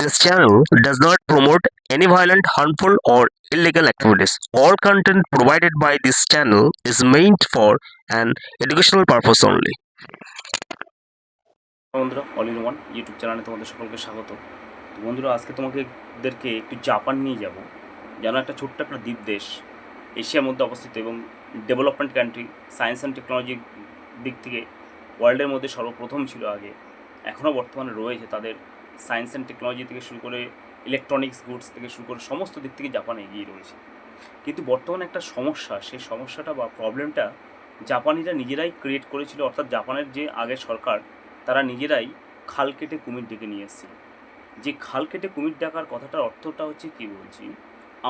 This channel does not promote any violent, harmful, or illegal activities. All content provided by this channel is meant for an educational purpose only. বন্ধুরা all in one YouTube চ্যানেলে তোমাদের সকলকে স্বাগত তো বন্ধুরা আজকে তোমাদেরকে একটু জাপান নিয়ে যাব যেন একটা ছোট্ট একটা দ্বীপ দেশ এশিয়ার মধ্যে অবস্থিত এবং ডেভেলপমেন্ট কান্ট্রি সায়েন্স অ্যান্ড টেকনোলজির দিক থেকে ওয়ার্ল্ডের মধ্যে সর্বপ্রথম ছিল আগে এখনও বর্তমানে রয়েছে তাদের সায়েন্স অ্যান্ড টেকনোলজি থেকে শুরু করে ইলেকট্রনিক্স, গুডস থেকে শুরু করে সমস্ত দিক থেকে জাপান এগিয়ে রয়েছে। কিন্তু বর্তমানে একটা সমস্যা, সেই সমস্যাটা বা প্রবলেমটা জাপানিরা নিজেরাই ক্রিয়েট করেছিল, অর্থাৎ জাপানের যে আগের সরকার, তারা নিজেরাই খাল কেটে কুমির ডেকে নিয়ে এসেছিল। যে খাল কেটে কুমির ডাকার কথাটার অর্থটা হচ্ছে কি বলছি,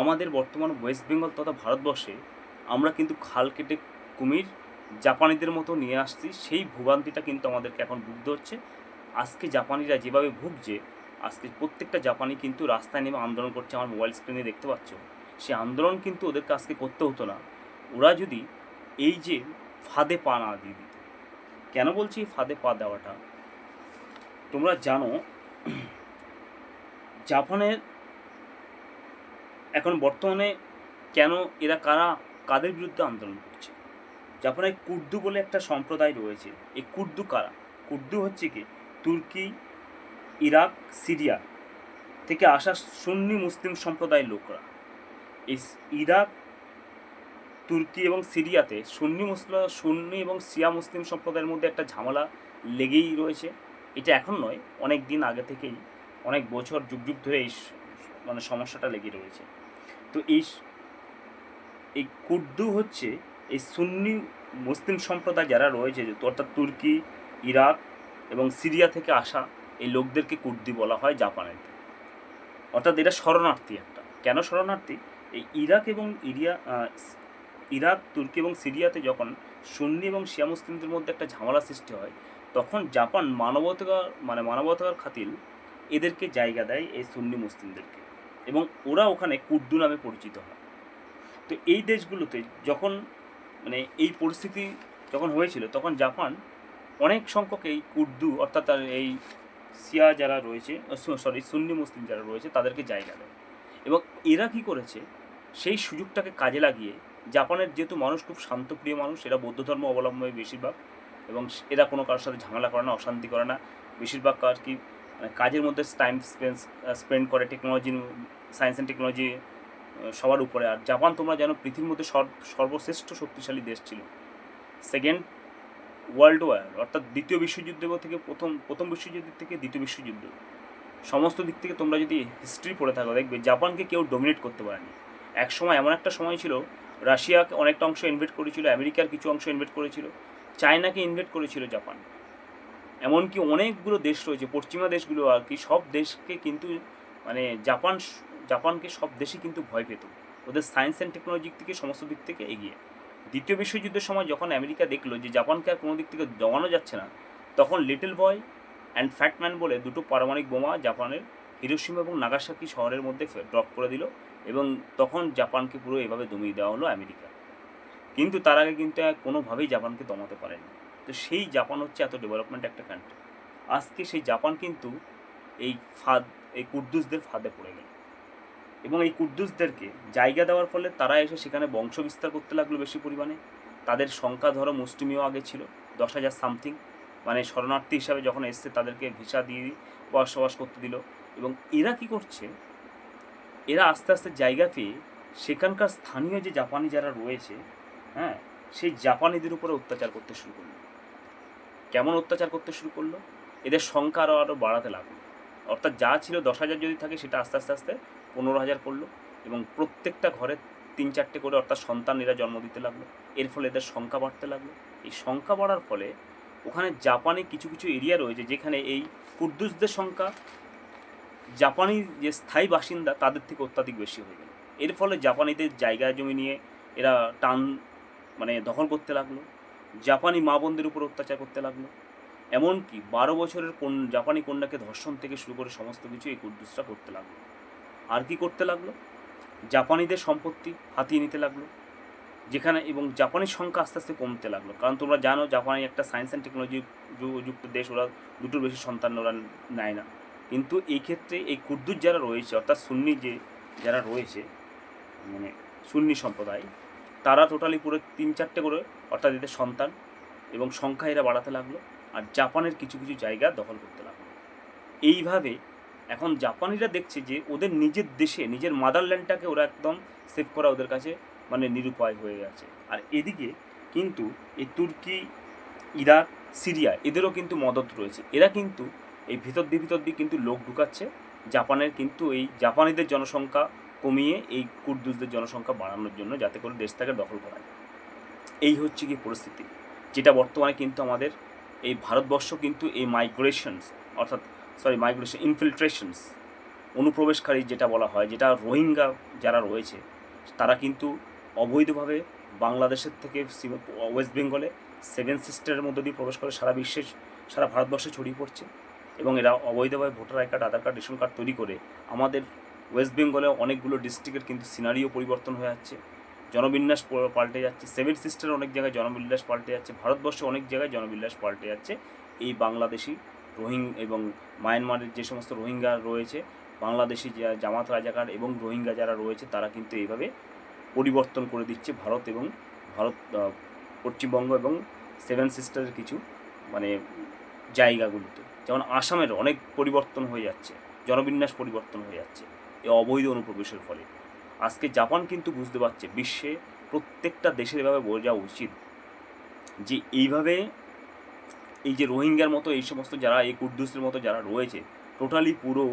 আমাদের বর্তমান ওয়েস্ট বেঙ্গল তথা ভারতবর্ষে আমরা কিন্তু খাল কেটে কুমির জাপানিদের মতো নিয়ে আসছি, সেই ভোগান্তিটা কিন্তু আমাদেরকে এখন ভুগতে হচ্ছে। আজকে জাপানিরা যেভাবে ভুগছে, আজকে প্রত্যেকটা জাপানি কিন্তু রাস্তায় নেমে আন্দোলন করছে আমার মোবাইল স্ক্রিনে দেখতে পাচ্ছ। সে আন্দোলন কিন্তু ওদেরকে আজকে করতে হতো না। ওরা যদি এই যে ফাঁদে পা না দিয়ে দিত। কেন বলছি ফাঁদে পা দেওয়াটা? তোমরা জানো, জাপানের এখন বর্তমানে কেন এরা কারা, কাদের বিরুদ্ধে আন্দোলন করছে? জাপানে কুর্দু বলে একটা সম্প্রদায় রয়েছে। এই কুর্দু কারা? কুর্দু হচ্ছে কি? তুর্কি, ইরাক, সিরিয়া থেকে আসা সুন্নি মুসলিম সম্প্রদায়ের লোকরা। এই ইরাক, তুর্কি এবং সিরিয়াতে সুন্নি মুসলিম সুন্নি এবং সিয়া মুসলিম সম্প্রদায়ের মধ্যে একটা ঝামেলা লেগেই রয়েছে। এটা এখন নয়, অনেক দিন আগে থেকেই, অনেক বছর যুগ যুগ ধরে এই মানে সমস্যাটা লেগে রয়েছে। তো এই এই কুর্দু হচ্ছে এই সুন্নি মুসলিম সম্প্রদায় যারা রয়েছে, অর্থাৎ তুর্কি, ইরাক এবং সিরিয়া থেকে আসা এই লোকদেরকে কুর্দি বলা হয় জাপানের অর্থাৎ এটা শরণার্থী একটা। কেন শরণার্থী? এই ইরাক এবং ইরিয়া ইরাক, তুর্কি এবং সিরিয়াতে যখন সুন্নি এবং শিয়া মুসলিমদের মধ্যে একটা ঝামেলা সৃষ্টি হয়, তখন জাপান মানবতার মানে মানবতার খাতিল এদেরকে জায়গা দেয় এই সুন্নি মুসলিমদেরকে এবং ওরা ওখানে কুর্দু নামে পরিচিত হয়। তো এই দেশগুলোতে যখন মানে এই পরিস্থিতি যখন হয়েছিল, তখন জাপান অনেক সংখ্যক এই কুর্দু, অর্থাৎ তার এই সিয়া যারা রয়েছে সরি সুন্নি মুসলিম যারা রয়েছে, তাদেরকে জায়গা দেয়। এবং এরা কী করেছে? সেই সুযোগটাকে কাজে লাগিয়ে জাপানের যেহেতু মানুষ খুব শান্তপ্রিয় মানুষ, এরা বৌদ্ধ ধর্ম অবলম্বনে বেশিরভাগ, এবং এরা কোনো কারোর সাথে ঝামেলা করে না, অশান্তি করে না। বেশিরভাগ আর কি মানে কাজের মধ্যে টাইম স্পেন্ড স্পেন্ড করে টেকনোলজি সায়েন্স অ্যান্ড টেকনোলজি সবার উপরে। আর জাপান তোমরা যেন পৃথিবীর মধ্যে সর- সর্বশ্রেষ্ঠ শক্তিশালী দেশ ছিল। সেকেন্ড ওয়ার্ল্ড ওয়ার অর্থাৎ দ্বিতীয় বিশ্বযুদ্ধ থেকে প্রথম প্রথম বিশ্বযুদ্ধের থেকে দ্বিতীয় বিশ্বযুদ্ধ। সমস্ত দিক থেকে তোমরা যদি হিস্ট্রি পড়ে থাকো, দেখবে জাপানকে কেউ ডোমিনেট করতে পারেনি। এক সময় এমন একটা সময় ছিল, রাশিয়াকে অনেকটা অংশ ইনভেট করেছিল, আমেরিকার কিছু অংশ ইনভেট করেছিল, চায়নাকে ইনভেট করেছিল জাপান। এমনকি অনেকগুলো দেশ রয়েছে, পশ্চিমা দেশগুলো আর কি, সব দেশকে কিন্তু মানে জাপান, জাপানকে সব দেশই কিন্তু ভয় পেত। ওদের সায়েন্স অ্যান্ড টেকনোলজি থেকে, সমস্ত দিক থেকে এগিয়ে। দ্বিতীয় বিশ্বযুদ্ধের সময় যখন আমেরিকা দেখল যে জাপানকে আর কোনো দিক থেকে জমানো যাচ্ছে না, তখন লিটল বয় অ্যান্ড ফ্যাটম্যান বলে দুটো পারমাণবিক বোমা জাপানের হিরোসীমা এবং নাগাসাকি শহরের মধ্যে ড্রপ করে দিল এবং তখন জাপানকে পুরো এভাবে দমিয়ে দেওয়া হলো আমেরিকা। কিন্তু তার আগে কিন্তু কোনোভাবেই জাপানকে দমাতে পারেনি। তো সেই জাপান হচ্ছে এত ডেভেলপমেন্ট একটা কান্ট্রি আজকে সেই জাপান কিন্তু এই ফাঁদ, এই কুর্দুসদের ফাঁদে পড়ে গেল। এবং এই কুর্দুসদেরকে জায়গা দেওয়ার ফলে তারা এসে সেখানে বংশ বিস্তার করতে লাগল বেশি পরিমাণে। তাদের সংখ্যা ধরো মুষ্টিমেয় আগে ছিল, দশ হাজার সামথিং। মানে শরণার্থী হিসাবে যখন এসছে তাদেরকে ভিসা দিয়ে বসবাস করতে দিল। এবং এরা কি করছে? এরা আস্তে আস্তে জায়গা পেয়ে সেখানকার স্থানীয় যে জাপানি যারা রয়েছে হ্যাঁ সেই জাপানিদের উপরে অত্যাচার করতে শুরু করল। কেমন অত্যাচার করতে শুরু করল? এদের সংখ্যা আরও আরও বাড়াতে লাগল। অর্থাৎ যা ছিল দশ হাজার যদি থাকে সেটা আস্তে আস্তে আস্তে পনেরো হাজার করল এবং প্রত্যেকটা ঘরে তিন চারটে করে অর্থাৎ সন্তান এরা জন্ম দিতে লাগল। এর ফলে এদের সংখ্যা বাড়তে লাগল। এই সংখ্যা বাড়ার ফলে ওখানে জাপানে কিছু কিছু এরিয়া রয়েছে যেখানে এই কুর্দুসদের সংখ্যা জাপানি যে স্থায়ী বাসিন্দা তাদের থেকে অত্যাধিক বেশি হয়ে গেল। এর ফলে জাপানিদের জায়গা জমি নিয়ে এরা টান মানে দখল করতে লাগল। জাপানি মা বোনদের উপর অত্যাচার করতে লাগল। এমনকি বারো বছরের কোন জাপানি কন্যাকে ধর্ষণ থেকে শুরু করে সমস্ত কিছু এই কুর্দুসরা করতে লাগল। আর কি করতে লাগল? জাপানিদের সম্পত্তি হাতিয়ে নিতে লাগল। যেখানে এবং জাপানের সংখ্যা আস্তে আস্তে কমতে লাগল। কারণ তোমরা জানো, জাপানি একটা সায়েন্স অ্যান্ড টেকনোলজি যুক্ত দেশ। ওরা দুটোর বেশি সন্তান ওরা নেয় না। কিন্তু এই ক্ষেত্রে এই কুর্দুর যারা রয়েছে, অর্থাৎ সুন্নি যে, যারা রয়েছে মানে সুন্নি সম্প্রদায়, তারা টোটালি পুরো তিন চারটে করে, অর্থাৎ এদের সন্তান এবং সংখ্যা এরা বাড়াতে লাগল। আর জাপানের কিছু কিছু জায়গা দখল করতে লাগল। এইভাবে এখন জাপানিরা দেখছে যে ওদের নিজের দেশে, নিজের মাদারল্যান্ডটাকে ওরা একদম সেভ করা ওদের কাছে মানে নিরুপায় হয়ে গেছে আর এদিকে কিন্তু এই তুর্কি, ইরাক, সিরিয়া এদেরও কিন্তু মদত রয়েছে। এরা কিন্তু এই ভিতর দিয়ে ভিতর দিয়ে কিন্তু লোক ঢুকাচ্ছে। জাপানের কিন্তু এই জাপানিদের জনসংখ্যা কমিয়ে এই কুর্দুসদের জনসংখ্যা বাড়ানোর জন্য যাতে করে দেশটাকে দখল করা যায়। এই হচ্ছে কি পরিস্থিতি। যেটা বর্তমানে কিন্তু আমাদের এই ভারতবর্ষ কিন্তু এই মাইগ্রেশনস অর্থাৎ সরি মাইগ্রেশন ইনফিল্ট্রেশনস অনুপ্রবেশকারী যেটা বলা হয়, যেটা রোহিঙ্গা যারা রয়েছে, তারা কিন্তু অবৈধভাবে বাংলাদেশের থেকে ওয়েস্ট বেঙ্গলে সেভেন সিস্টারের মধ্য দিয়ে প্রবেশ করে সারা বিশ্বে, সারা ভারতবর্ষে ছড়িয়ে পড়ছে এবং এরা অবৈধভাবে voter I card, Aadhaar card, ration card তৈরি করে আমাদের ওয়েস্ট বেঙ্গলে অনেকগুলো ডিস্ট্রিক্টের কিন্তু সিনারিও পরিবর্তন হয়ে যাচ্ছে। জনবিন্যাস পাল্টে যাচ্ছে। সেভেন সিস্টার অনেক জায়গায় জনবিন্যাস পাল্টে যাচ্ছে। ভারতবর্ষে অনেক জায়গায় জনবিন্যাস পাল্টে যাচ্ছে। এই বাংলাদেশি রোহিং এবং মায়ানমারের যে সমস্ত রোহিঙ্গা রয়েছে, বাংলাদেশি জামাত রাজাকার এবং রোহিঙ্গা যারা রয়েছে, তারা কিন্তু এইভাবে পরিবর্তন করে দিচ্ছে ভারত এবং ভারত পশ্চিমবঙ্গ এবং সেভেন সিস্টারের কিছু মানে জায়গাগুলোতে। যেমন আসামের অনেক পরিবর্তন হয়ে যাচ্ছে, জনবিন্যাস পরিবর্তন হয়ে যাচ্ছে এই অবৈধ অনুপ্রবেশের ফলে। আজকে জাপান কিন্তু বুঝতে পারছে, বিশ্বে প্রত্যেকটা দেশের এভাবে বোঝা উচিত যে এইভাবে এই যে রোহিঙ্গার মতো, এই সমস্ত যারা, এই কুর্দুসের মতো যারা রয়েছে টোটালি পুরো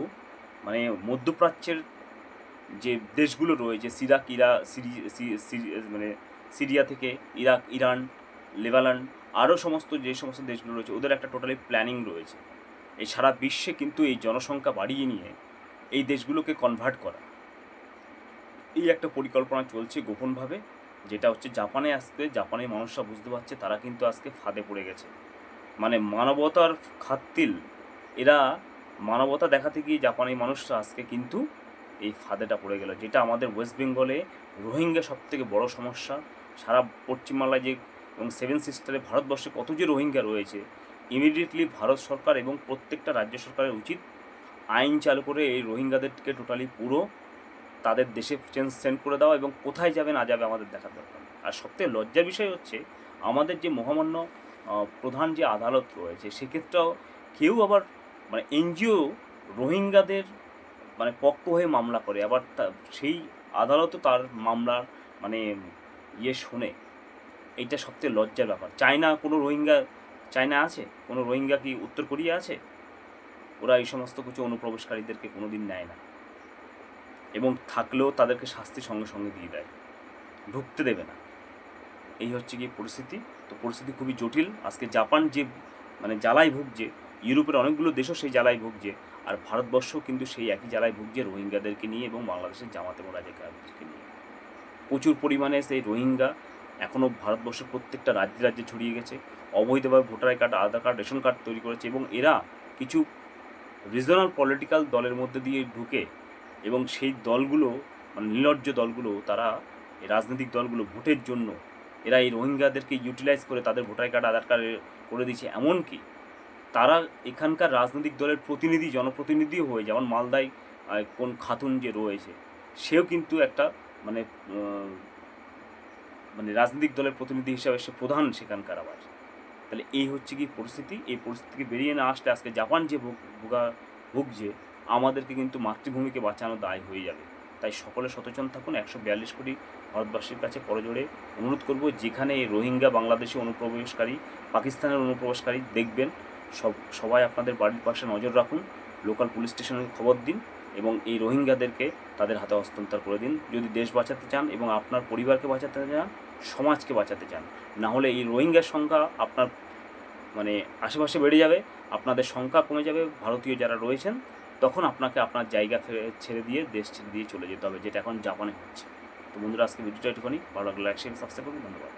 মানে মধ্যপ্রাচ্যের যে দেশগুলো রয়েছে, সিরাক, ইরা, সিরি মানে সিরিয়া থেকে ইরাক, ইরান, লেবানন, আরও সমস্ত যে সমস্ত দেশগুলো রয়েছে, ওদের একটা টোটালি প্ল্যানিং রয়েছে। এই সারা বিশ্বে কিন্তু এই জনসংখ্যা বাড়িয়ে নিয়ে এই দেশগুলোকে কনভার্ট করা। এই একটা পরিকল্পনা চলছে গোপনভাবে, যেটা হচ্ছে জাপানে আসতে জাপানের মানুষরা বুঝতে পারছে, তারা কিন্তু আজকে ফাঁদে পড়ে গেছে। মানে মানবতার খাতিল। এরা মানবতা দেখাতে গিয়ে জাপানি মানুষরা আজকে কিন্তু এই ফাঁদেটা পড়ে গেল, যেটা আমাদের ওয়েস্ট বেঙ্গলে রোহিঙ্গা সব থেকে বড় সমস্যা। সারা পশ্চিমবাংলায় যে এবং সেভেন সিস্টারে ভারতবর্ষে কত যে রোহিঙ্গা রয়েছে ইমিডিয়েটলি ভারত সরকার এবং প্রত্যেকটা রাজ্য সরকারের উচিত আইন চালু করে এই রোহিঙ্গাদেরকে টোটালি পুরো তাদের দেশে চেঞ্জ সেন্ড করে দেওয়া এবং কোথায় যাবে না যাবে আমাদের দেখার দরকার আর সবথেকে লজ্জার বিষয় হচ্ছে, আমাদের যে মহামান্য প্রধান যে আদালত রয়েছে, সেক্ষেত্রেও কেউ আবার মানে এনজিও রোহিঙ্গাদের মানে পক্ষ হয়ে মামলা করে। আবার সেই আদালতও তার মামলার মানে ইয়ে শোনে। এইটা সবচেয়ে লজ্জার ব্যাপার। চায়না কোনো রোহিঙ্গা, চায়না আছে? কোনো রোহিঙ্গা কি উত্তর কোরিয়া আছে? ওরা এই সমস্ত কিছু অনুপ্রবেশকারীদেরকে কোনো দিন নেয় না। এবং থাকলেও তাদেরকে শাস্তি সঙ্গে সঙ্গে দিয়ে দেয়। ঢুকতে দেবে না। এই হচ্ছে গিয়ে পরিস্থিতি। তো পরিস্থিতি খুবই জটিল। আজকে জাপান যে মানে জ্বালায় ভুগছে, ইউরোপের অনেকগুলো দেশও সেই জ্বালায় ভুগছে, আর ভারতবর্ষ কিন্তু সেই একই জ্বালায় ভুগছে রোহিঙ্গাদেরকে নিয়ে এবং বাংলাদেশের জামাতে রাজাকারদেরকে নিয়ে। প্রচুর পরিমাণে সেই রোহিঙ্গা এখনও ভারতবর্ষের প্রত্যেকটা রাজ্যে রাজ্যে ছড়িয়ে গেছে, অবৈধভাবে voter card, Aadhaar card, ration card তৈরি করেছে এবং এরা কিছু রিজনাল পলিটিক্যাল দলের মধ্যে দিয়ে ঢুকে এবং সেই দলগুলো মানে নির্লজ্জ দলগুলো, তারা রাজনৈতিক দলগুলো ভোটের জন্য এরা এই রোহিঙ্গাদেরকে ইউটিলাইজ করে তাদের ভোটার কার্ড আধার কার্ড করে দিচ্ছে। এমনকি তারা এখানকার রাজনৈতিক দলের প্রতিনিধি, জনপ্রতিনিধিও হয়ে যেমন মালদায় কোন খাতুন যে রয়েছে, সেও কিন্তু একটা মানে মানে রাজনৈতিক দলের প্রতিনিধি হিসাবে সে প্রধান সেখানকার আবার। তাহলে এই হচ্ছে কি পরিস্থিতি? এই পরিস্থিতিকে বেরিয়ে না আসলে আজকে জাপান যে ভোগ, ভোগা ভুগছে, আমাদেরকে কিন্তু মাতৃভূমিকে বাঁচানো দায় হয়ে যাবে। তাই সকলে সচেতন থাকুন। একশো বিয়াল্লিশ কোটি ভারতবাসীর কাছে করজোড়ে অনুরোধ করব, যেখানে এই রোহিঙ্গা, বাংলাদেশি অনুপ্রবেশকারী, পাকিস্তানের অনুপ্রবেশকারী দেখবেন, সব, সবাই আপনাদের বাড়ির পাশে নজর রাখুন, লোকাল পুলিশ স্টেশনে খবর দিন এবং এই রোহিঙ্গাদেরকে তাদের হাতে হস্তান্তর করে দিন। যদি দেশ বাঁচাতে চান এবং আপনার পরিবারকে বাঁচাতে চান, সমাজকে বাঁচাতে চান না হলে এই রোহিঙ্গার সংখ্যা আপনার মানে আশেপাশে বেড়ে যাবে, আপনাদের সংখ্যা কমে যাবে। ভারতীয় যারা রয়েছেন তখন আপনাকে আপনার জায়গা ছেড়ে দিয়ে দেশ ছেড়ে দিয়ে চলে যেতে হবে, যেটা এখন জাপানে হচ্ছে। তো বন্ধুরা, আজকে ভিডিওটা একটুখানি, ভালো লাগলে লাইক শেয়ার সাবস্ক্রাইব করুন। ধন্যবাদ।